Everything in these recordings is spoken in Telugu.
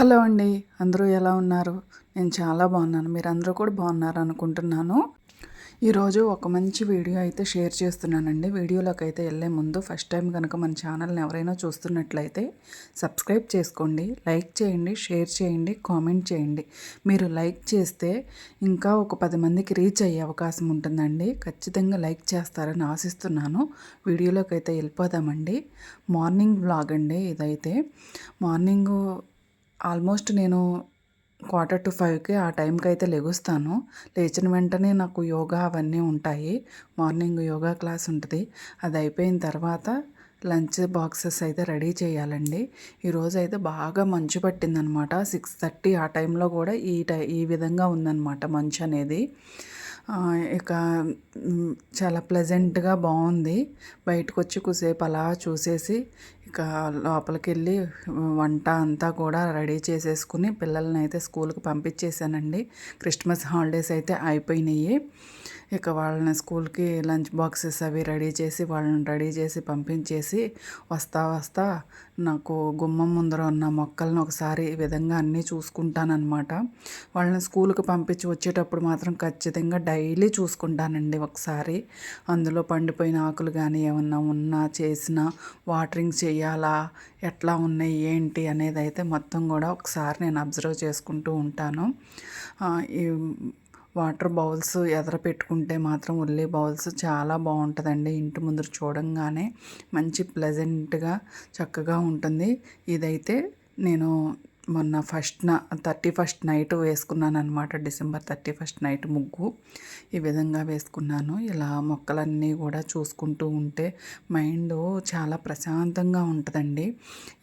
హలో అండి. అందరూ ఎలా ఉన్నారు? నేను చాలా బాగున్నాను. మీరు అందరూ కూడా బాగున్నారు అనుకుంటున్నాను. ఈరోజు ఒక మంచి వీడియో అయితే షేర్ చేస్తున్నానండి. వీడియోలోకి అయితే వెళ్ళే ముందు ఫస్ట్ టైం కనుక మన ఛానల్ని ఎవరైనా చూస్తున్నట్లయితే సబ్స్క్రైబ్ చేసుకోండి. లైక్ చేయండి షేర్ చేయండి కామెంట్ చేయండి. మీరు లైక్ చేస్తే ఇంకా ఒక పది మందికి రీచ్ అయ్యే అవకాశం ఉంటుందండి. ఖచ్చితంగా లైక్ చేస్తారని ఆశిస్తున్నాను. వీడియోలోకి అయితే వెళ్ళిపోదామండి. మార్నింగ్ బ్లాగ్ అండి ఇదైతే. మార్నింగ్ ఆల్మోస్ట్ నేను క్వార్టర్ టు ఫైవ్కి ఆ టైంకి అయితే లెగుస్తాను. లేచిన వెంటనే నాకు యోగా అవన్నీ ఉంటాయి. మార్నింగ్ యోగా క్లాస్ ఉంటుంది. అది అయిపోయిన తర్వాత లంచ్ బాక్సెస్ అయితే రెడీ చేయాలండి. ఈరోజు అయితే బాగా మంచు పట్టిందనమాట. సిక్స్ థర్టీ ఆ టైంలో కూడా ఈ టై ఈ విధంగా ఉందన్నమాట మంచు అనేది. ఇక చాలా ప్లెజెంట్గా బాగుంది. బయటకు వచ్చి కొద్దిసేపు అలా చూసేసి ఇంకా లోపలికి వెళ్ళి వంట అంతా కూడా రెడీ చేసేసుకుని పిల్లల్ని అయితే స్కూల్కి పంపించేసానండి క్రిస్మస్ హాలిడేస్ అయితే అయిపోయినాయి. ఇక వాళ్ళని స్కూల్కి లంచ్ బాక్సెస్ అవి రెడీ చేసి వాళ్ళని రెడీ చేసి పంపించేసి వస్తా వస్తా నాకు గుమ్మం ముందర ఉన్న మొక్కలను ఒకసారి ఈ విధంగా అన్నీ చూసుకుంటానన్నమాట. వాళ్ళని స్కూల్కి పంపించి వచ్చేటప్పుడు మాత్రం ఖచ్చితంగా డైలీ చూసుకుంటానండి ఒకసారి. అందులో పండిపోయిన ఆకులు కానీ ఏమన్నా ఉన్నా చేసినా వాటరింగ్ చేయాలా? ఎట్లా ఉన్నాయి? ఏంటి? అనేది అయితే మొత్తం కూడా ఒకసారి నేను అబ్జర్వ్ చేసుకుంటూ ఉంటాను. ఈ వాటర్ బౌల్స్ ఎదర పెట్టుకుంటే మాత్రం ఉల్లి బౌల్స్ చాలా బాగుంటుందండి. ఇంటి ముందర చూడంగానే మంచి ప్లెజెంట్గా చక్కగా ఉంటుంది. ఇదైతే నేను మొన్న ఫస్ట్ నా థర్టీ ఫస్ట్ నైట్ వేసుకున్నాను అనమాట డిసెంబర్ థర్టీ ఫస్ట్ నైట్ ముగ్గు. ఈ విధంగా వేసుకున్నాను. ఇలా మొక్కలన్నీ కూడా చూసుకుంటూ ఉంటే మైండ్ చాలా ప్రశాంతంగా ఉంటుందండి.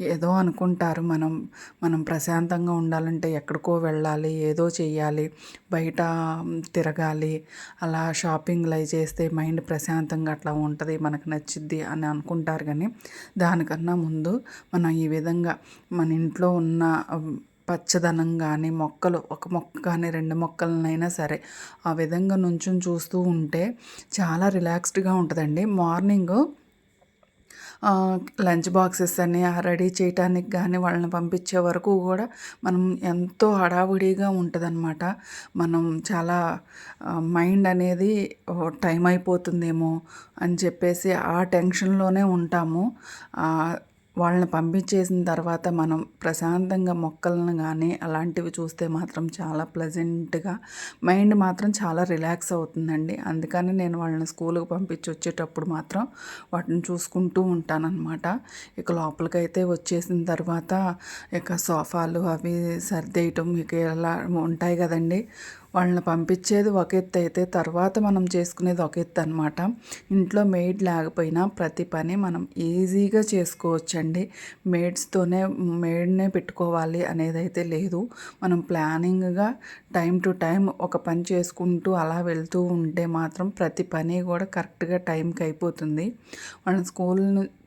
ఏదో అనుకుంటారు మనం మనం ప్రశాంతంగా ఉండాలంటే ఎక్కడికో వెళ్ళాలి ఏదో చేయాలి బయట తిరగాలి అలా షాపింగ్లు అవి చేస్తే మైండ్ ప్రశాంతంగా అట్లా ఉంటుంది మనకు నచ్చిద్ది అని అనుకుంటారు కానీ దానికన్నా ముందు మనం ఈ విధంగా మన ఇంట్లో ఉన్న పచ్చదనం కానీ మొక్కలు ఒక మొక్క కానీ రెండు మొక్కలనైనా సరే ఆ విధంగా నుంచుని చూస్తూ ఉంటే చాలా రిలాక్స్డ్గా ఉంటుందండి. మార్నింగ్ లంచ్ బాక్సెస్ అని రెడీ చేయటానికి కానీ వాళ్ళని పంపించే వరకు కూడా మనం ఎంతో హడావుడిగా ఉంటుందన్నమాట. మనం చాలా మైండ్ అనేది టైం అయిపోతుందేమో అని చెప్పేసి ఆ టెన్షన్లోనే ఉంటాము. వాళ్ళని పంపించేసిన తర్వాత మనం ప్రశాంతంగా మొక్కలను కానీ అలాంటివి చూస్తే మాత్రం చాలా ప్లెజెంట్గా మైండ్ మాత్రం చాలా రిలాక్స్ అవుతుందండి. అందుకని నేను వాళ్ళని స్కూల్కి పంపించి వచ్చేటప్పుడు మాత్రం వాటిని చూసుకుంటూ ఉంటానన్నమాట. ఇక లోపలికైతే వచ్చేసిన తర్వాత ఇక సోఫాలు అవి సర్దేయటం ఇక ఎలా ఉంటాయి కదండి. వాళ్ళని పంపించేది ఒక ఎత్తు అయితే తర్వాత మనం చేసుకునేది ఒక ఎత్తు అనమాట ఇంట్లో మెయిడ్ లేకపోయినా ప్రతి పని మనం ఈజీగా చేసుకోవచ్చండి. మేడ్స్తోనే మేడ్నే పెట్టుకోవాలి అనేది అయితే లేదు. మనం ప్లానింగ్గా టైం టు టైం ఒక పని చేసుకుంటూ అలా వెళ్తూ ఉంటే మాత్రం ప్రతి పని కూడా కరెక్ట్గా టైంకి అయిపోతుంది. వాళ్ళ స్కూల్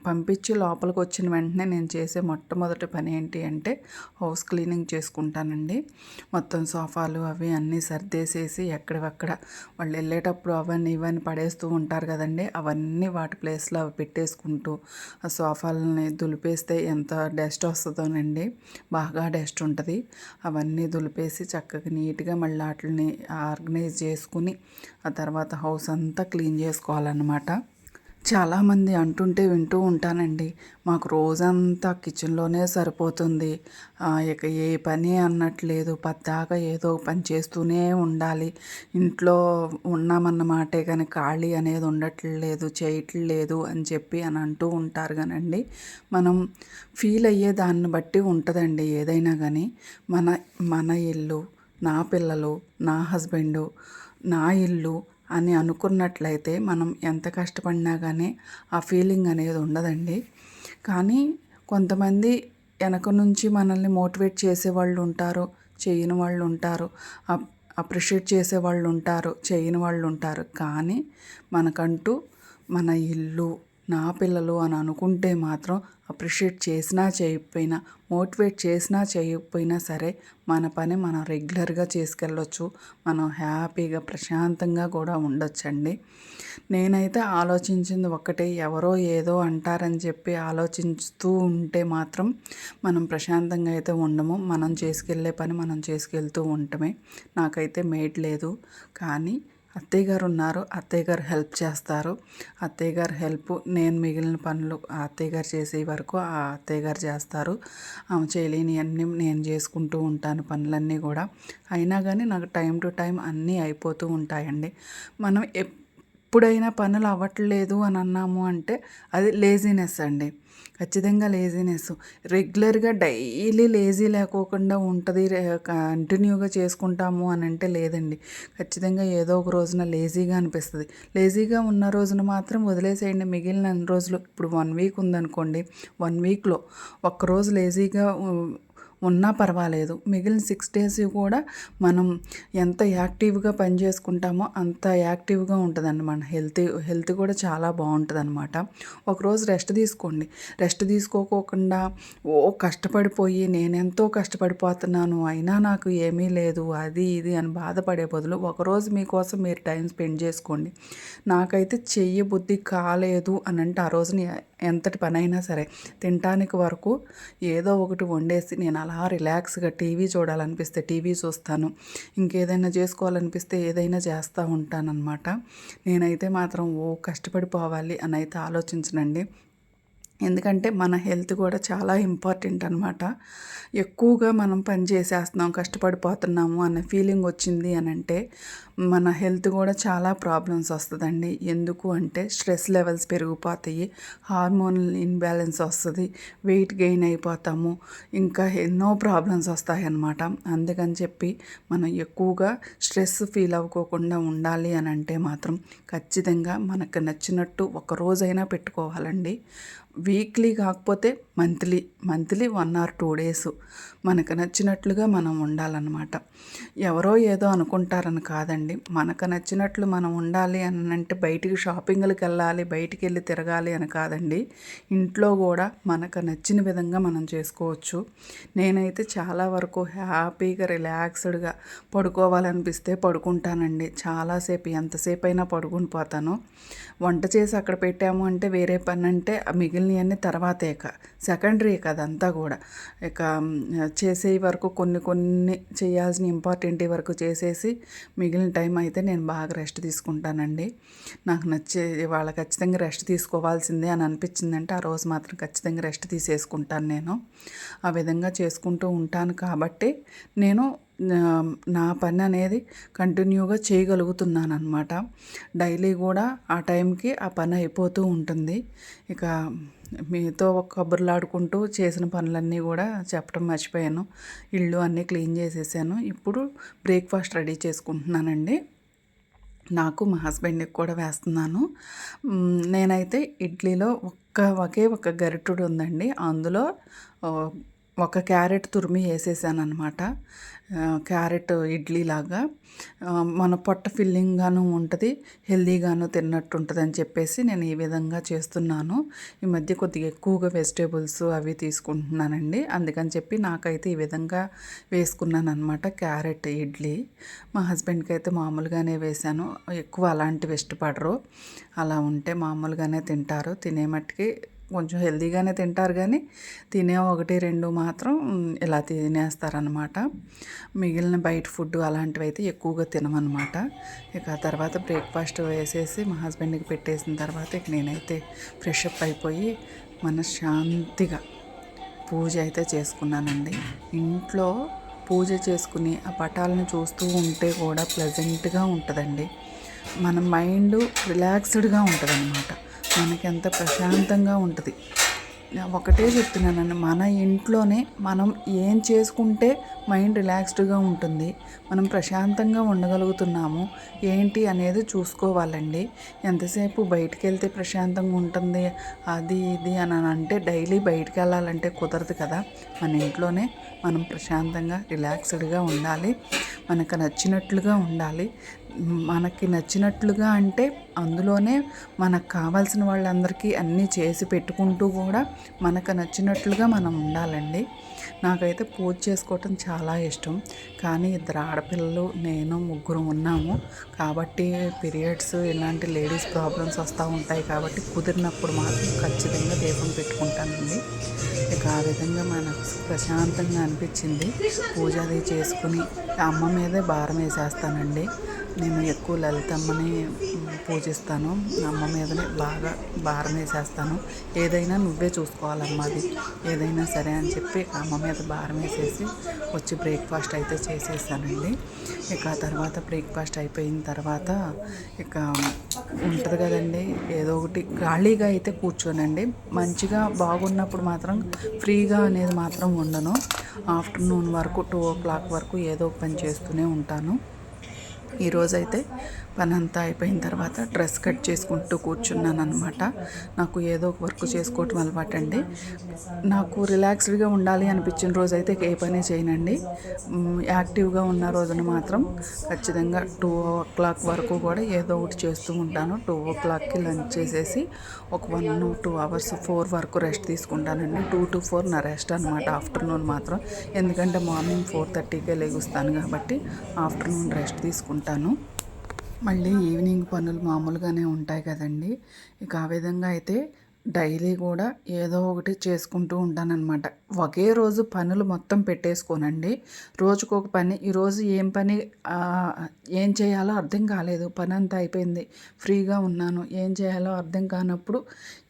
పంపించి లోపలికి వచ్చిన వెంటనే నేను చేసే మొట్టమొదటి పని ఏంటి అంటే హౌస్ క్లీనింగ్ చేసుకుంటానండి. మొత్తం సోఫాలు అవి అన్నీ సర్దేసేసి ఎక్కడివక్కడ వాళ్ళు వెళ్ళేటప్పుడు అవన్నీ ఇవన్నీ పడేస్తూ ఉంటారు కదండి. అవన్నీ వాటి ప్లేస్లో అవి పెట్టేసుకుంటూ ఆ సోఫాలని దులిపేస్తే ఎంత డస్ట్ వస్తుందోనండి. బాగా డస్ట్ ఉంటుంది. అవన్నీ దులిపేసి చక్కగా నీట్గా మళ్ళీ వాటిని ఆర్గనైజ్ చేసుకుని ఆ తర్వాత హౌస్ అంతా క్లీన్ చేసుకోవాలన్నమాట. చాలామంది అంటుంటే వింటూ ఉంటానండి. మాకు రోజంతా కిచెన్లోనే సరిపోతుంది. ఇక ఏ పని అన్నట్లేదు. పద్దాక ఏదో పని చేస్తూనే ఉండాలి. ఇంట్లో ఉన్నామన్నమాటే కానీ ఖాళీ అనేది ఉండట్లేదు చేయట్లేదు అని చెప్పి అని అంటూ ఉంటారు కానండి మనం ఫీల్ అయ్యే దాన్ని బట్టి ఉంటుందండి ఏదైనా కానీ మన మన ఇల్లు నా పిల్లలు నా హస్బెండు నా ఇల్లు అని అనుకున్నట్లయితే మనం ఎంత కష్టపడినా కానీ ఆ ఫీలింగ్ అనేది ఉండదండి. కానీ కొంతమంది వెనక నుంచి మనల్ని మోటివేట్ చేసేవాళ్ళు ఉంటారు చేయని వాళ్ళు ఉంటారు అప్రిషియేట్ చేసే వాళ్ళు ఉంటారు చేయని వాళ్ళు ఉంటారు. కానీ మనకంటూ మన ఇల్లు నా పిల్లలు అని అనుకుంటే మాత్రం అప్రిషియేట్ చేసినా చేయకపోయినా మోటివేట్ చేసినా చేయకపోయినా సరే మన పని మనం రెగ్యులర్గా చేసుకెళ్ళొచ్చు. మనం హ్యాపీగా ప్రశాంతంగా కూడా ఉండొచ్చండి. నేనైతే ఆలోచించింది ఒక్కటే ఎవరో ఏదో అంటారని చెప్పి ఆలోచిస్తూ ఉంటే మాత్రం మనం ప్రశాంతంగా అయితే ఉండము. మనం చేసుకెళ్ళే పని మనం చేసుకెళ్తూ ఉండటమే. నాకైతే మేడ్ లేదు. కానీ అత్తయ్య గారు ఉన్నారు అత్తయ్య గారు హెల్ప్ చేస్తారు. అత్తయ్య గారు హెల్ప్ నేను మిగిలిన పనులు ఆ అత్తయ్య గారు చేసే వరకు ఆ అత్తయ్య గారు చేస్తారు. ఆమె చేయలేని అన్నీ నేను చేసుకుంటూ ఉంటాను పనులన్నీ కూడా. అయినా కానీ నాకు టైం టు టైం అన్నీ అయిపోతూ ఉంటాయండి. మనం ఎప్పుడైనా పనులు అవ్వట్లేదు అని అన్నాము అంటే అది లేజినెస్ అండి. ఖచ్చితంగా లేజినెస్ రెగ్యులర్గా డైలీ లేజీ లేకోకుండా ఉంటుంది కంటిన్యూగా చేసుకుంటాము అని అంటే లేదండి. ఖచ్చితంగా ఏదో ఒక రోజున లేజీగా అనిపిస్తుంది. లేజీగా ఉన్న రోజున మాత్రం వదిలేసేయండి. మిగిలిన రోజులు ఇప్పుడు వన్ వీక్ ఉందనుకోండి వన్ వీక్లో ఒక్కరోజు లేజీగా ఉన్నా పర్వాలేదు. మిగిలిన సిక్స్ డేస్ కూడా మనం ఎంత యాక్టివ్గా పని చేసుకుంటామో అంత యాక్టివ్గా ఉంటుందండి మన హెల్త్ హెల్త్ కూడా చాలా బాగుంటుంది అనమాట ఒకరోజు రెస్ట్ తీసుకోండి. రెస్ట్ తీసుకోకుండా ఓ కష్టపడిపోయి నేనెంతో కష్టపడిపోతున్నాను అయినా నాకు ఏమీ లేదు అది ఇది అని బాధపడే బదులు ఒకరోజు మీకోసం మీరు టైం స్పెండ్ చేసుకోండి. నాకైతే చెయ్యి బుద్ధి కాలేదు అని అంటే ఆ రోజుని ఎంతటి పనైనా సరే తినటానికి వరకు ఏదో ఒకటి వండేసి నేను అలా రిలాక్స్గా టీవీ చూడాలనిపిస్తే టీవీ చూస్తాను. ఇంకేదైనా చేసుకోవాలనిపిస్తే ఏదైనా చేస్తూ ఉంటానన్నమాట. నేనైతే మాత్రం ఓ కష్టపడిపోవాలి అని అయితే ఆలోచించనండి. ఎందుకంటే మన హెల్త్ కూడా చాలా ఇంపార్టెంట్ అనమాట ఎక్కువగా మనం పని చేసేస్తున్నాం కష్టపడిపోతున్నాము అన్న ఫీలింగ్ వచ్చింది అని అంటే మన హెల్త్ కూడా చాలా ప్రాబ్లమ్స్ వస్తుందండి. ఎందుకు అంటే స్ట్రెస్ లెవెల్స్ పెరిగిపోతాయి హార్మోనల్ ఇన్బ్యాలెన్స్ వస్తుంది వెయిట్ గెయిన్ అయిపోతాము ఇంకా ఎన్నో ప్రాబ్లమ్స్ వస్తాయన్నమాట అందుకని చెప్పి మనం ఎక్కువగా స్ట్రెస్ ఫీల్ అవ్వకోకుండా ఉండాలి అని అంటే మాత్రం ఖచ్చితంగా మనకు నచ్చినట్టు ఒక రోజైనా పెట్టుకోవాలండి. వీక్లీ కాకపోతే monthly monthly one or two days మనకు నచ్చినట్లుగా మనం ఉండాలన్నమాట. ఎవరో ఏదో అనుకుంటారని కాదండి. మనకు నచ్చినట్లు మనం ఉండాలి అని అంటే బయటికి షాపింగ్లకు వెళ్ళాలి బయటికి వెళ్ళి తిరగాలి అని కాదండి. ఇంట్లో కూడా మనకు నచ్చిన విధంగా మనం చేసుకోవచ్చు. నేనైతే చాలా వరకు హ్యాపీగా రిలాక్స్డ్గా పడుకోవాలనిపిస్తే పడుకుంటానండి. చాలాసేపు ఎంతసేపు అయినా పడుకుని పోతాను. వంట చేసి అక్కడ పెట్టాము అంటే వేరే పని అంటే మిగిలినవన్నీ తర్వాతేక. సెకండరీ కదంతా కూడా. ఇక చేసే వరకు కొన్ని కొన్ని చేయాల్సిన ఇంపార్టెంట్ వరకు చేసేసి మిగిలిన టైం అయితే నేను బాగా రెస్ట్ తీసుకుంటానండి. నాకు నచ్చే వాళ్ళ ఖచ్చితంగా రెస్ట్ తీసుకోవాల్సిందే అని అనిపించిందంటే ఆ రోజు మాత్రం ఖచ్చితంగా రెస్ట్ తీసేసుకుంటాను నేను. ఆ విధంగా చేసుకుంటూ ఉంటాను కాబట్టి నేను నా పని అనేది కంటిన్యూగా చేయగలుగుతున్నాను అనమాట డైలీ కూడా ఆ టైంకి ఆ పని అయిపోతూ ఉంటుంది. ఇక మీతో కబుర్లాడుకుంటూ చేసిన పనులన్నీ కూడా చెప్పడం మర్చిపోయాను. ఇల్లు అన్నీ క్లీన్ చేసేసాను. ఇప్పుడు బ్రేక్ఫాస్ట్ రెడీ చేసుకుంటున్నానండి. నాకు మా హస్బెండ్కి కూడా వేస్తున్నాను. నేనైతే ఇడ్లీలో ఒక్క ఒకే ఒక గరిటెడు ఉందండి. అందులో ఒక క్యారెట్ తురిమి వేసేసాను అనమాట క్యారెట్ ఇడ్లీ లాగా మన పొట్ట ఫిల్లింగ్గాను ఉంటుంది హెల్దీగాను తిన్నట్టు ఉంటుంది అని చెప్పేసి నేను ఈ విధంగా చేస్తున్నాను. ఈ మధ్య కొద్దిగా ఎక్కువగా వెజిటేబుల్స్ అవి తీసుకుంటున్నానండి. అందుకని చెప్పి నాకైతే ఈ విధంగా వేసుకున్నాను అనమాట క్యారెట్ ఇడ్లీ. మా హస్బెండ్కి అయితే మామూలుగానే వేశాను. ఎక్కువ అలాంటివి ఇష్టపడరు. అలా ఉంటే మామూలుగానే తింటారు. తినే మట్టుకి కొంచెం హెల్తీగానే తింటారు కానీ తినే ఒకటి రెండు మాత్రం ఇలా తినేస్తారనమాట మిగిలిన బయట ఫుడ్ అలాంటివి అయితే ఎక్కువగా తినమనమాట ఇక తర్వాత బ్రేక్ఫాస్ట్ వేసేసి మా హస్బెండ్కి పెట్టేసిన తర్వాత ఇక నేనైతే ఫ్రెష్ అప్ అయిపోయి మనశ్శాంతిగా పూజ అయితే చేసుకున్నానండి. ఇంట్లో పూజ చేసుకుని ఆ పటాలను చూస్తూ ఉంటే కూడా ప్లెజెంట్గా ఉంటుందండి. మన మైండ్ రిలాక్స్డ్గా ఉంటుంది అనమాట మనకి ఎంత ప్రశాంతంగా ఉంటుంది. ఒకటే చెప్తున్నానండి మన ఇంట్లోనే మనం ఏం చేసుకుంటే మైండ్ రిలాక్స్డ్గా ఉంటుంది మనం ప్రశాంతంగా ఉండగలుగుతున్నాము ఏంటి అనేది చూసుకోవాలండి. ఎంతసేపు బయటికి వెళ్తే ప్రశాంతంగా ఉంటుంది అది ఇది అని అంటే డైలీ బయటికి వెళ్ళాలంటే కుదరదు కదా. మన ఇంట్లోనే మనం ప్రశాంతంగా రిలాక్స్డ్గా ఉండాలి. మనకు నచ్చినట్లుగా ఉండాలి. మనకి నచ్చినట్లుగా అంటే అందులోనే మనకు కావాల్సిన వాళ్ళందరికీ అన్నీ చేసి పెట్టుకుంటూ కూడా మనకు నచ్చినట్లుగా మనం ఉండాలండి. నాకైతే పూజ చేసుకోవటం చాలా ఇష్టం. కానీ ఇద్దరు ఆడపిల్లలు నేను ముగ్గురు ఉన్నాము. కాబట్టి పీరియడ్స్ ఇలాంటి లేడీస్ ప్రాబ్లమ్స్ వస్తూ ఉంటాయి కాబట్టి కుదిరినప్పుడు మాత్రం ఖచ్చితంగా దీపం పెట్టుకుంటానండి. ఇక ఆ విధంగా మనకు ప్రశాంతంగా అనిపించింది. పూజ అది చేసుకుని అమ్మ మీదే భారం వేసేస్తానండి. నేను ఎక్కువ లలితమ్మని పూజిస్తాను. అమ్మ మీదనే బాగా భారం వేసేస్తాను. ఏదైనా నువ్వే చూసుకోవాలమ్మా అది. ఏదైనా సరే అని చెప్పి అమ్మ మీద భారం వేసేసి వచ్చి బ్రేక్ఫాస్ట్ అయితే చేసేసానండి. ఇక ఆ తర్వాత బ్రేక్ఫాస్ట్ అయిపోయిన తర్వాత ఇక ఉంటుంది కదండి ఏదో ఒకటి ఖాళీగా అయితే కూర్చోనండి. మంచిగా బాగున్నప్పుడు మాత్రం ఫ్రీగా అనేది మాత్రం ఉండను. ఆఫ్టర్నూన్ వరకు టూ ఓ క్లాక్ వరకు ఏదో పని చేస్తూనే ఉంటాను. ఈరోజైతే. పని అంతా అయిపోయిన తర్వాత డ్రెస్ కట్ చేసుకుంటూ కూర్చున్నాను అనమాట నాకు ఏదో ఒక వర్క్ చేసుకోవటం అలవాటు అండి నాకు రిలాక్స్డ్గా ఉండాలి అనిపించిన రోజు అయితే ఏ పని చేయనండి. యాక్టివ్గా ఉన్న రోజున మాత్రం ఖచ్చితంగా టూ ఓ క్లాక్ వరకు కూడా ఏదో ఒకటి చేస్తూ ఉంటాను. టూ ఓ క్లాక్కి లంచ్ చేసేసి ఒక వన్ టూ అవర్స్ ఫోర్ వరకు రెస్ట్ తీసుకుంటానండి. టూ టు ఫోర్ నా రెస్ట్ అనమాట ఆఫ్టర్నూన్ మాత్రం. ఎందుకంటే మార్నింగ్ ఫోర్ థర్టీకే లేగుస్తాను కాబట్టి ఆఫ్టర్నూన్ రెస్ట్ తీసుకుంటాను. మళ్ళీ ఈవినింగ్ పనులు మామూలుగానే ఉంటాయి కదండి. ఇక ఆ విధంగా అయితే డైలీ కూడా ఏదో ఒకటి చేసుకుంటూ ఉంటానన్నమాట. ఒకే రోజు పనులు మొత్తం పెట్టేసుకోనండి. రోజుకు ఒక పని ఈరోజు ఏం పని ఏం చేయాలో అర్థం కాలేదు. పని అంతా అయిపోయింది. ఫ్రీగా ఉన్నాను. ఏం చేయాలో అర్థం కానప్పుడు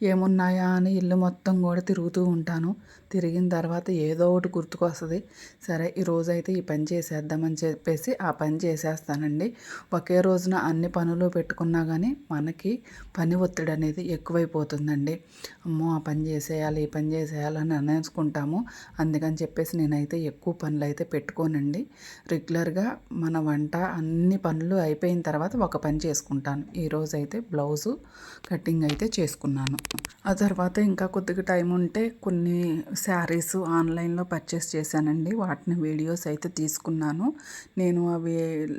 ఏమున్నాయా అని ఇల్లు మొత్తం కూడా తిరుగుతూ ఉంటాను. తిరిగిన తర్వాత ఏదో ఒకటి గుర్తుకొస్తుంది. సరే ఈ రోజైతే ఈ పని చేసేద్దామని చెప్పేసి ఆ పని చేసేస్తానండి. ఒకే రోజున అన్ని పనులు పెట్టుకున్నా కానీ మనకి పని ఒత్తిడి అనేది ఎక్కువైపోతుందండి. అమ్మో ఆ పని చేసేయాలి ఈ పని చేసేయాలని అనేసుకుంటాము. అందుకని చెప్పేసి నేనైతే ఎక్కువ పనులు అయితే పెట్టుకోనండి. రెగ్యులర్గా మన వంట అన్ని పనులు అయిపోయిన తర్వాత ఒక పని చేసుకుంటాను. ఈరోజు అయితే బ్లౌజు కటింగ్ అయితే చేసుకున్నాను. ఆ తర్వాత ఇంకా కొద్దిగా టైం ఉంటే కొన్ని శారీస్ ఆన్లైన్లో పర్చేస్ చేశానండి. వాటిని వీడియోస్ అయితే తీసుకున్నాను. నేను అవి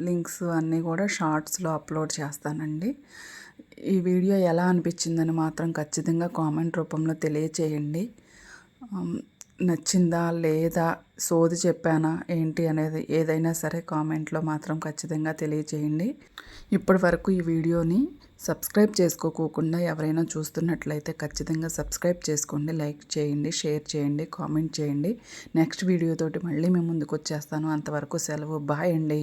లింక్స్ అన్నీ కూడా షార్ట్స్లో అప్లోడ్ చేస్తానండి. ఈ వీడియో ఎలా అనిపించిందని మాత్రం ఖచ్చితంగా కామెంట్ రూపంలో తెలియచేయండి. నచ్చిందా లేదా సోది చెప్పానా ఏంటి అనేది ఏదైనా సరే కామెంట్లో మాత్రం ఖచ్చితంగా తెలియజేయండి ఇప్పటి వరకు ఈ వీడియోని సబ్స్క్రైబ్ చేసుకోకోకుండా ఎవరైనా చూస్తున్నట్లయితే ఖచ్చితంగా సబ్స్క్రైబ్ చేసుకోండి లైక్ చేయండి షేర్ చేయండి కామెంట్ చేయండి. నెక్స్ట్ వీడియోతోటి మళ్ళీ మేము ముందుకు వచ్చేస్తాను. అంతవరకు సెలవు. బాయ్ అండి.